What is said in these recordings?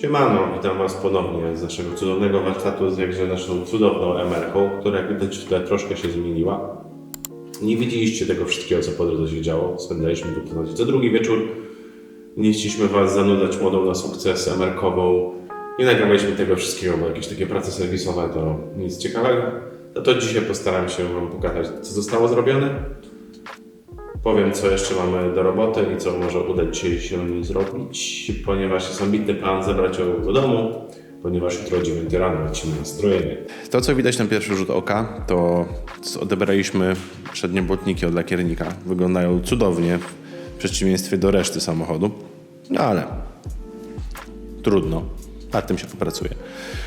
Siemano, witam Was ponownie z naszego cudownego warsztatu, z jakże naszą cudowną emerką, która jak widać tutaj troszkę się zmieniła. Nie widzieliście tego wszystkiego, co po drodze się działo. Spędzaliśmy tu w zasadzie co drugi wieczór. Nie chcieliśmy Was zanudzać modą na sukces emerkową. Nie nagrywaliśmy tego wszystkiego, bo jakieś takie prace serwisowe to nic ciekawego. No to dzisiaj postaram się Wam pokazać, co zostało zrobione. Powiem, co jeszcze mamy do roboty i co może udać się zrobić, ponieważ jest ambitny plan zabrać ją do domu, ponieważ jutro o 9 rano lecimy na strojenie. To, co widać na pierwszy rzut oka, to odebraliśmy przednie błotniki od lakiernika. Wyglądają cudownie, w przeciwieństwie do reszty samochodu, no ale trudno. Nad tym się popracuje.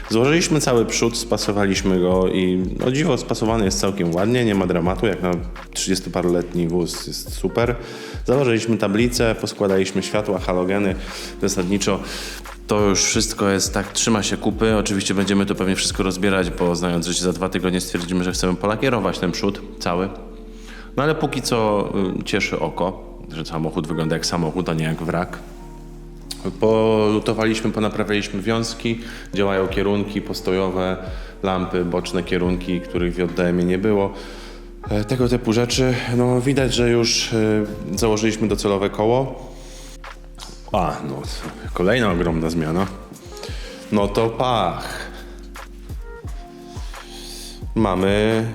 Złożyliśmy cały przód, spasowaliśmy go i o dziwo spasowany jest całkiem ładnie, nie ma dramatu, jak na 30-paroletni wóz jest super. Założyliśmy tablicę, poskładaliśmy światła, halogeny, zasadniczo to już wszystko jest tak, trzyma się kupy. Oczywiście będziemy to pewnie wszystko rozbierać, bo znając życie za dwa tygodnie stwierdzimy, że chcemy polakierować ten przód cały. No ale póki co y, cieszy oko, że samochód wygląda jak samochód, a nie jak wrak. Polutowaliśmy, ponaprawialiśmy wiązki, działają kierunki postojowe, lampy, boczne kierunki, których w JDM nie było. E, Tego typu rzeczy. No, widać, że już e, założyliśmy docelowe koło. A, no, kolejna ogromna zmiana. No to pach. Mamy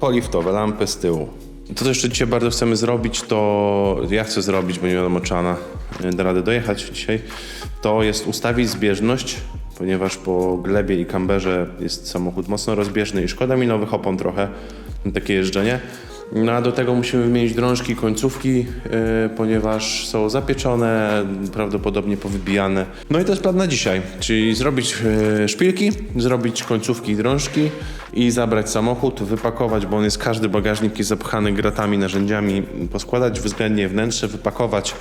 poliftowe lampy z tyłu. To, co jeszcze dzisiaj bardzo chcemy zrobić, to ja chcę zrobić, bo nie wiadomo, czy Anna da radę dojechać dzisiaj, to jest ustawić zbieżność, ponieważ po glebie i kamberze jest samochód mocno rozbieżny i szkoda mi nowych opon trochę na takie jeżdżenie. No a do tego musimy wymienić drążki, końcówki, e, ponieważ są zapieczone, prawdopodobnie powybijane. No i to jest plan na dzisiaj, czyli zrobić e, szpilki, zrobić końcówki i drążki i zabrać samochód, wypakować, bo on jest każdy bagażnik jest zapchany gratami, narzędziami, poskładać względnie wnętrze, wypakować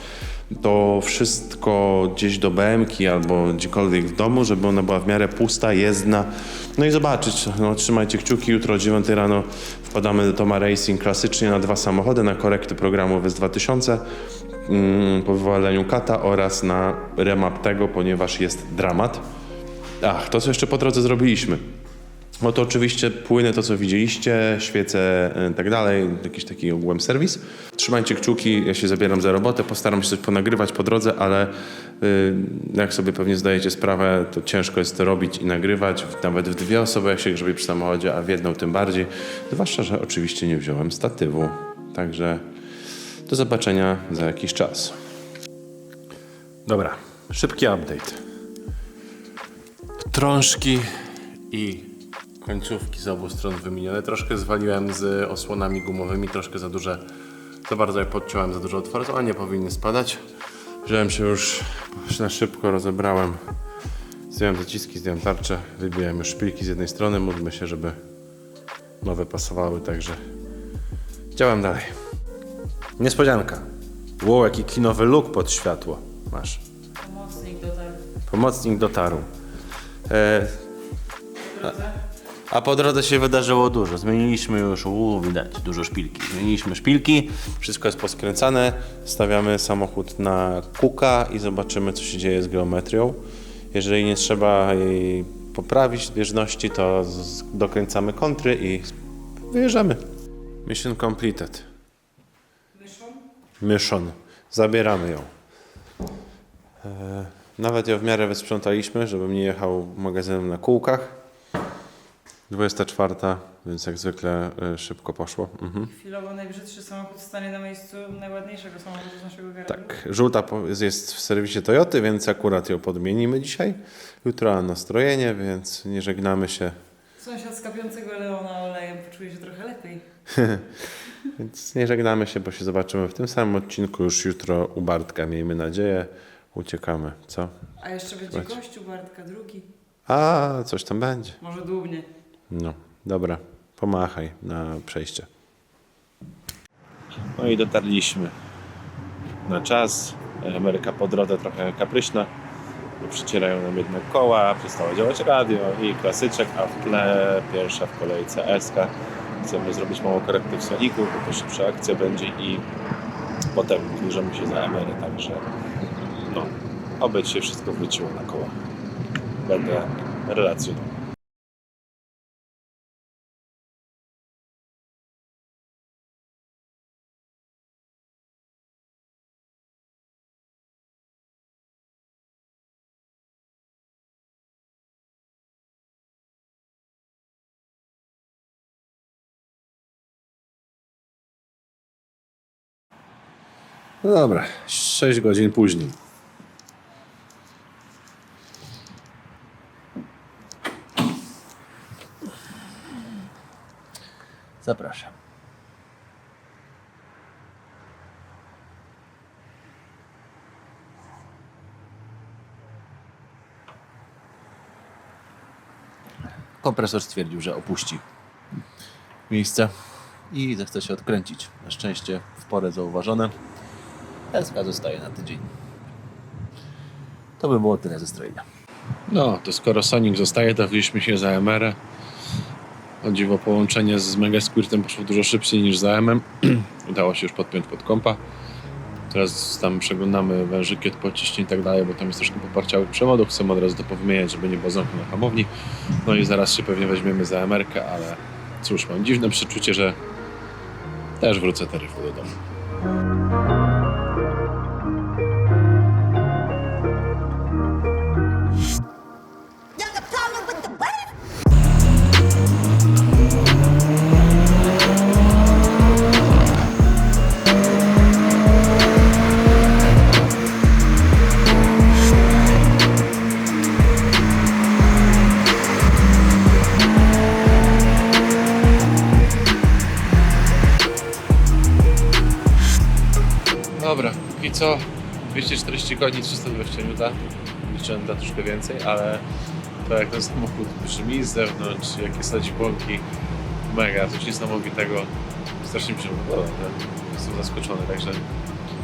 to wszystko gdzieś do BM-ki albo gdziekolwiek w domu, żeby ona była w miarę pusta, jezdna. No i zobaczyć, no, trzymajcie kciuki, jutro o 9 rano wpadamy do Toma Racing klasycznie na dwa samochody, na korekty programu WES 2000 mm, po wywaleniu kata oraz na remap tego, ponieważ jest dramat. Ach, to co jeszcze po drodze zrobiliśmy. No to oczywiście płyny, to co widzieliście, świece i tak dalej, jakiś taki ogółem serwis. Trzymajcie kciuki, ja się zabieram za robotę, postaram się coś ponagrywać po drodze, ale y, jak sobie pewnie zdajecie sprawę, to ciężko jest to robić i nagrywać, nawet w dwie osoby jak się grzebie przy samochodzie, a w jedną tym bardziej. Zwłaszcza, że oczywiście nie wziąłem statywu. Także do zobaczenia za jakiś czas. Dobra, szybki update. Trążki i końcówki z obu stron wymienione. Troszkę zwaliłem z osłonami gumowymi, troszkę za duże, za bardzo je podciąłem, za dużo otwarto, ale nie powinny spadać. Wziąłem się już na szybko, rozebrałem, zdjąłem zaciski, zdjąłem tarczę, wybiłem już szpilki z jednej strony, módlmy się, żeby nowe pasowały, także działam dalej. Niespodzianka. Wow, jaki kinowy look pod światło masz. Pomocnik dotarł Pomocnik dotarł. E, drodze. A po drodze się wydarzyło dużo. Zmieniliśmy już, uuu, widać, dużo szpilki. Zmieniliśmy szpilki. Wszystko jest poskręcane. Stawiamy samochód na kuka i zobaczymy, co się dzieje z geometrią. Jeżeli nie trzeba jej poprawić zbieżności, to dokręcamy kontry i wyjeżdżamy. Mission completed. Mission. Zabieramy ją. E, nawet ją w miarę wysprzątaliśmy, żebym nie jechał magazynem na kółkach. 24, więc jak zwykle e, szybko poszło. Mhm. Chwilowo najbrzydszy samochód stanie na miejscu najładniejszego samochodu z naszego garażu. Tak, żółta po- jest w serwisie Toyoty, więc akurat ją podmienimy dzisiaj. Jutro nastrojenie, więc nie żegnamy się. Sąsiad z kapiącego Leona olejem poczuje się trochę lepiej. Więc nie żegnamy się, bo się zobaczymy w tym samym odcinku już jutro u Bartka, miejmy nadzieję. Uciekamy, co? A jeszcze będzie Słuchajcie. gościu Bartka, drugi. A, coś tam będzie. Może dłubnie. No, dobra, pomachaj na przejście. No i dotarliśmy na czas. Ameryka po drodze trochę kapryśna. Przycierają nam jednak koła, przestało działać radio i klasyczek, a w tle pierwsza w kolejce SK. Chcemy zrobić małą korektę w soniku, bo to szybsza akcja będzie i potem zbliżamy się za Emery, także no, oby się wszystko wróciło na koła. będę relacjonował. No dobra, 6 godzin później. Zapraszam. Kompresor stwierdził, że opuści miejsce i zechce się odkręcić. Na szczęście w porę zauważone. SK zostaje na tydzień. To by było tyle ze strojenia. No, to skoro Sonic zostaje, to wzięliśmy się za MR. O dziwo połączenie z Mega Squirtem poszło dużo szybciej niż za MM. Udało się już podpiąć pod kompa. Teraz tam przeglądamy wężyki, pociśnień i tak dalej, bo tam jest troszkę poparciałych przewodów. Chcemy od razu to powymieniać, żeby nie było zamku na hamowni. No i zaraz się pewnie weźmiemy za MR, ale cóż, mam dziwne przeczucie, że też wrócę taryfą do domu. Co? 240 koni, 320 N. Liczyłem na troszkę więcej, ale to jak ten samochód brzmi z zewnątrz, jakie sadzi błąki, mega, coś niesamowitego. Strasznie mi się podoba, jestem zaskoczony, także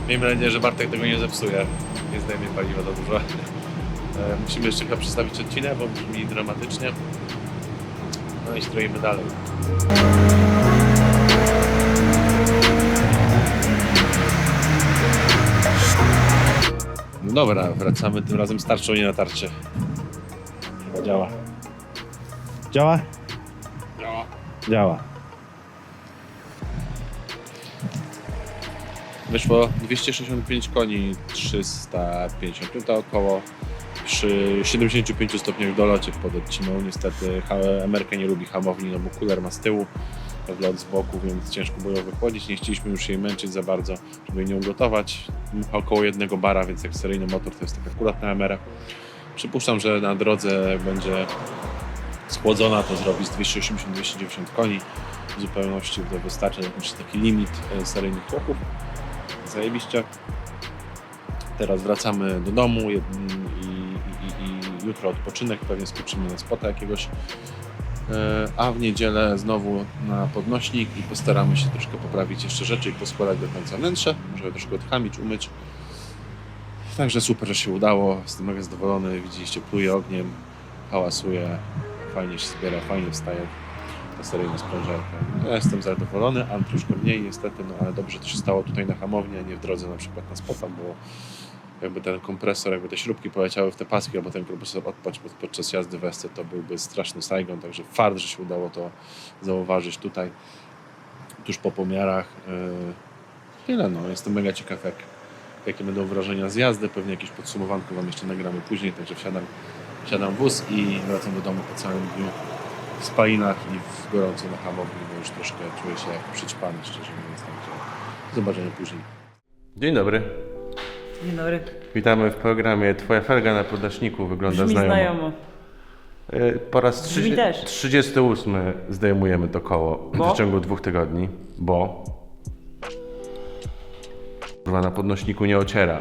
miejmy nadzieję, że Bartek tego nie zepsuje, nie zdejmie paliwa za dużo. E, Musimy jeszcze chyba przedstawić odcinek, bo brzmi dramatycznie. No i stroimy dalej. No dobra, wracamy tym razem z tarczą, nie na tarcie. Chyba działa. Działa? Działa. Działa. Wyszło 265 koni, 350 N około. Przy 75 stopniach w dolocie w pododcinku. Niestety Ameryka nie lubi hamowni, no bo kuler ma z tyłu, wlot z boku, więc ciężko było ją wychłodzić. Nie chcieliśmy już jej męczyć za bardzo, żeby ugotować. Dmucha około jednego bara, więc jak seryjny motor to jest tak akurat na. Przypuszczam, że na drodze jak będzie schłodzona, to zrobi z 280-290 koni. W zupełności to wystarczy, jest taki limit e, seryjnych tłoków. Zajebiście. Teraz wracamy do domu i, i, i jutro odpoczynek, pewnie skoczymy na spota jakiegoś. E, A w niedzielę znowu na podnośnik i postaramy się troszkę poprawić jeszcze rzeczy i poskładać do końca wnętrze, żeby troszkę odchamić, umyć. Także super, że się udało. Jestem mega zadowolony. Widzieliście, pluje ogniem, hałasuje, fajnie się zbiera, fajnie wstaje ta seryjna sprężarka. Ja jestem zadowolony, a troszkę mniej niestety, no ale dobrze to się stało tutaj na hamowni, a nie w drodze na przykład na spota, bo jakby ten kompresor, jakby te śrubki poleciały w te paski, albo ten kompresor pod- podczas jazdy w to byłby straszny Saigon, także fart, że się udało to zauważyć tutaj, tuż po pomiarach. Yy, Tyle, no, jestem mega ciekaw, jak, jakie będą wrażenia z jazdy, pewnie jakieś podsumowanko Wam jeszcze nagramy później, także wsiadam, wsiadam wóz i wracam do domu po całym dniu w spalinach i w gorąco na hamowni, bo już troszkę czuję się jak przyćpany, szczerze mówiąc, także zobaczenia później. Dzień dobry. Dzień dobry. Witamy w programie Twoja felga na podnośniku wygląda Brzmi znajomo. znajomo. Y, Po raz Brzmi trzydzie- też. 38 zdejmujemy to koło Bo? w ciągu dwóch tygodni, bo kurwa na podnośniku nie ociera.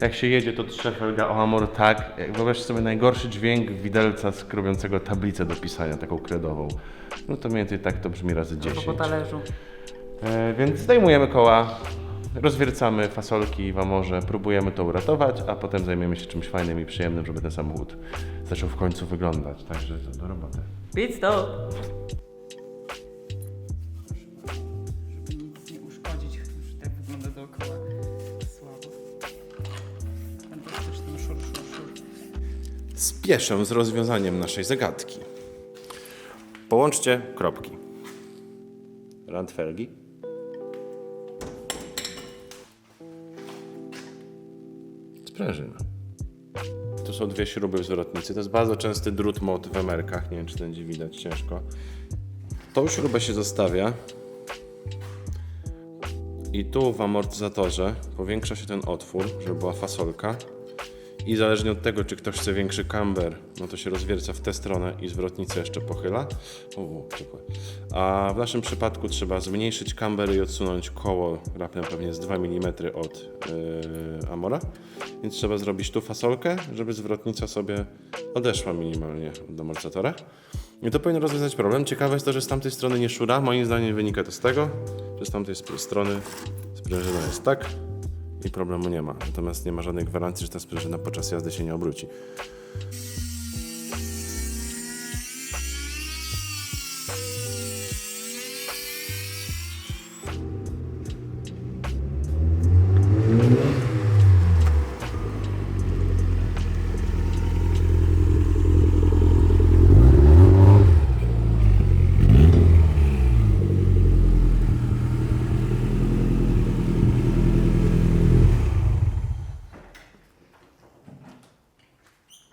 Jak się jedzie, to trze felga o amor tak, jak wyobraź sobie najgorszy dźwięk widelca skrobiącego tablicę do pisania, taką kredową. No to mniej więcej tak to brzmi razy 10. Po talerzu. E, więc zdejmujemy koła, rozwiercamy fasolki w amorze, próbujemy to uratować, a potem zajmiemy się czymś fajnym i przyjemnym, żeby ten samochód zaczął w końcu wyglądać. Także do roboty. Pit stop. Żeby nic nie uszkodzić, już tak wygląda dookoła. Słabo. Fantastyczny szur, szur, szur. spieszę z rozwiązaniem naszej zagadki. Połączcie kropki. Randfelgi. Sprężyna. Tu są dwie śruby w zwrotnicy. To jest bardzo częsty drut mod w emerkach. Nie wiem, czy będzie widać ciężko. Tą śrubę się zostawia. I tu w amortyzatorze powiększa się ten otwór, żeby była fasolka. I zależnie od tego, czy ktoś chce większy camber, no to się rozwierca w tę stronę i zwrotnicę jeszcze pochyla. O, ciepłe. A w naszym przypadku trzeba zmniejszyć camber i odsunąć koło raptem pewnie z 2 mm od yy, amora. Więc trzeba zrobić tu fasolkę, żeby zwrotnica sobie odeszła minimalnie od amortyzatora. I to powinno rozwiązać problem. Ciekawe jest to, że z tamtej strony nie szura. Moim zdaniem wynika to z tego, że z tamtej strony sprężyna jest tak i problemu nie ma. Natomiast nie ma żadnej gwarancji, że ta sprężyna podczas jazdy się nie obróci.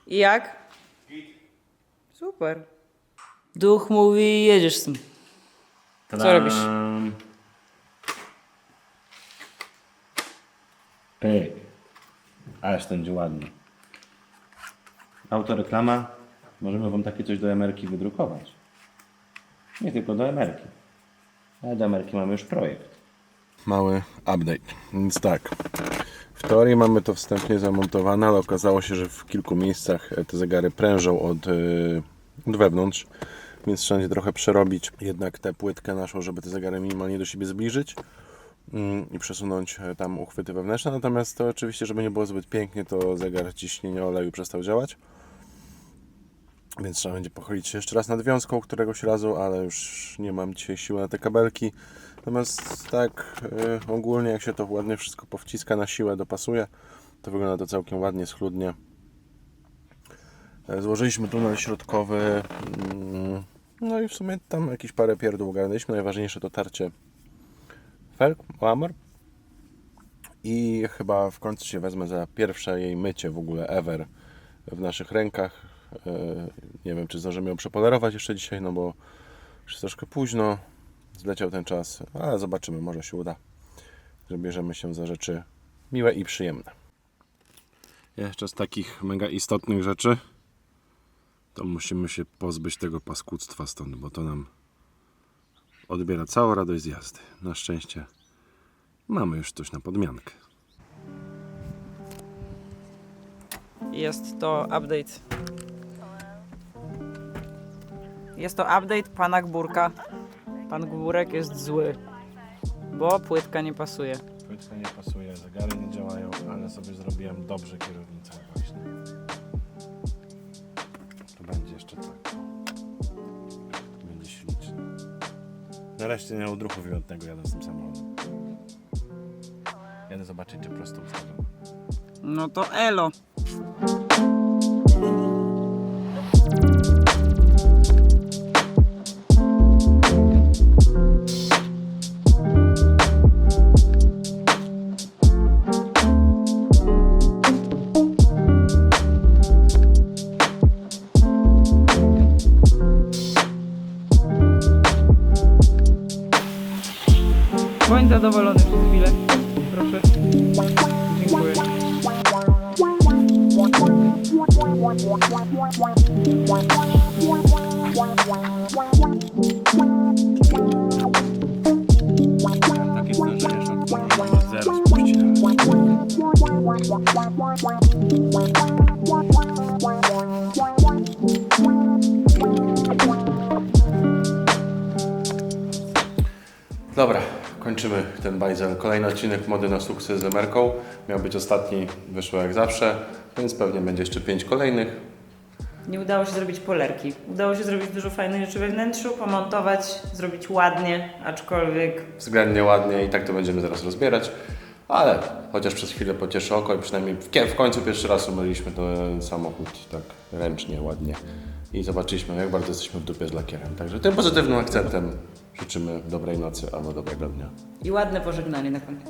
I jak? Super. Duch mówi, jedziesz z tym. Co robisz? Pyk. Ależ to będzie ładnie. Autoreklama. Możemy Wam takie coś do emerki wydrukować. Nie tylko do emerki. Ale do emerki mamy już projekt. Mały update. Więc tak. W teorii mamy to wstępnie zamontowane, ale okazało się, że w kilku miejscach te zegary prężą od, yy, od wewnątrz. Więc trzeba będzie trochę przerobić jednak tę płytkę naszą, żeby te zegary minimalnie do siebie zbliżyć mm, i przesunąć e, tam uchwyty wewnętrzne. Natomiast to oczywiście, żeby nie było zbyt pięknie, to zegar ciśnienia oleju przestał działać. Więc trzeba będzie pochylić się jeszcze raz nad wiązką któregoś razu, ale już nie mam dzisiaj siły na te kabelki. Natomiast tak e, ogólnie jak się to ładnie wszystko powciska na siłę, dopasuje, to wygląda to całkiem ładnie, schludnie. E, Złożyliśmy tunel środkowy. mm, No i w sumie tam jakieś parę pierdół ogarnęliśmy. Najważniejsze to tarcie felg, o amor. I chyba w końcu się wezmę za pierwsze jej mycie w ogóle ever w naszych rękach. E, Nie wiem, czy zdążymy ją przepolerować jeszcze dzisiaj, no bo już troszkę późno. Zleciał ten czas, ale zobaczymy, może się uda. Że bierzemy się za rzeczy miłe i przyjemne. Jeszcze z takich mega istotnych rzeczy to musimy się pozbyć tego paskudztwa stąd, bo to nam odbiera całą radość z jazdy. Na szczęście mamy już coś na podmiankę. Jest to update. Jest to update pana Gburka. Pan Gburek jest zły, bo płytka nie pasuje. Płytka nie pasuje, zegary nie działają, ale sobie zrobiłem dobrze kierownicę właśnie. To będzie jeszcze tak. Będzie ślicznie. Nareszcie nie miał druchu wyjątnego jadąc tym samochodem. Jadę zobaczyć, czy prosto ustawione. No to elo. Dobra, kończymy ten bajzel. Kolejny odcinek Mody na sukces z Emerką. Miał być ostatni, wyszło jak zawsze, więc pewnie będzie jeszcze pięć kolejnych. Nie udało się zrobić polerki. Udało się zrobić dużo fajnych rzeczy we wnętrzu, pomontować, zrobić ładnie, aczkolwiek Względnie ładnie i tak to będziemy zaraz rozbierać. Ale chociaż przez chwilę pocieszy oko i przynajmniej w, w końcu pierwszy raz umyliśmy ten samochód tak ręcznie, ładnie i zobaczyliśmy jak bardzo jesteśmy w dupie z lakierem. Także tym pozytywnym akcentem życzymy dobrej nocy albo dobrego dnia. I ładne pożegnanie na koniec.